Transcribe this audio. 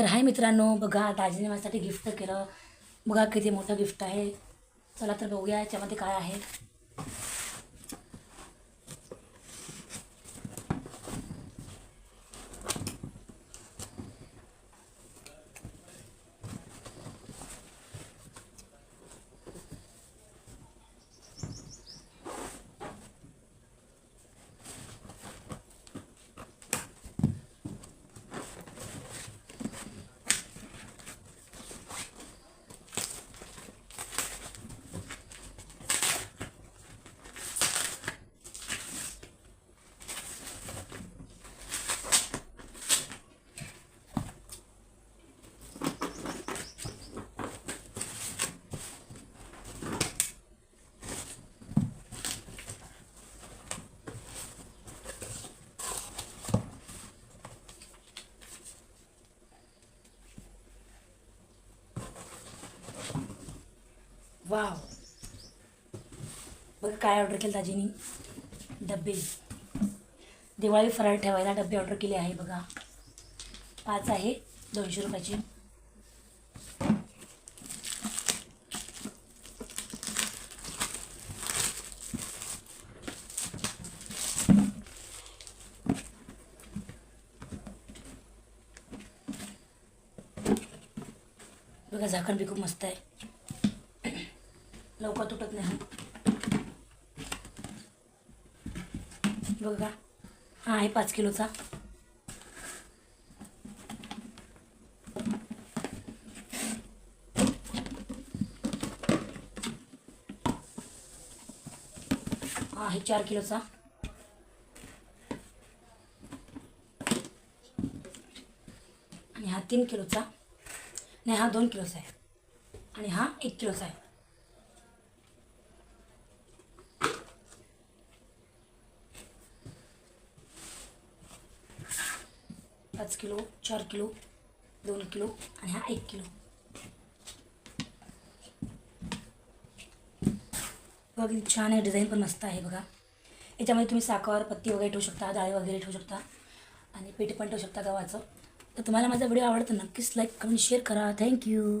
तर हाय मित्रांनो बघा दाजीने माझ्यासाठी गिफ्ट केलं. बघा किती मोठं गिफ्ट आहे. चला तर बघूया याच्यामध्ये काय आहे. वाव. बघ काय ऑर्डर केलं दाजीनी डबे दिवाळी फराळ ठेवायला डबे ऑर्डर केले आहे बघा. पाच आहे दोनशे रुपयाचे. बघा झाकण बी खूप मस्त आहे. लवकर तुटत नाही. बघा हा. आहे पाच किलोचा. हा आहे चार किलोचा. आणि हा तीन किलोचा. नाही हा दोन किलोचा आहे. आणि हा एक किलोचा आहे. पाच किलो चार किलो दोन किलो आणि हा एक किलो. बघा किती छान आहे डिझाईन पण मस्त आहे बघा. याच्यामध्ये तुम्ही साखर पत्ती वगैरे ठेवू शकता डाळी वगैरे ठेवू शकता आणि पीठ पण ठेवू शकता गव्हाचं. तर तुम्हाला माझा व्हिडिओ आवडतं नक्कीच लाईक कमेंट शेअर करा. Thank you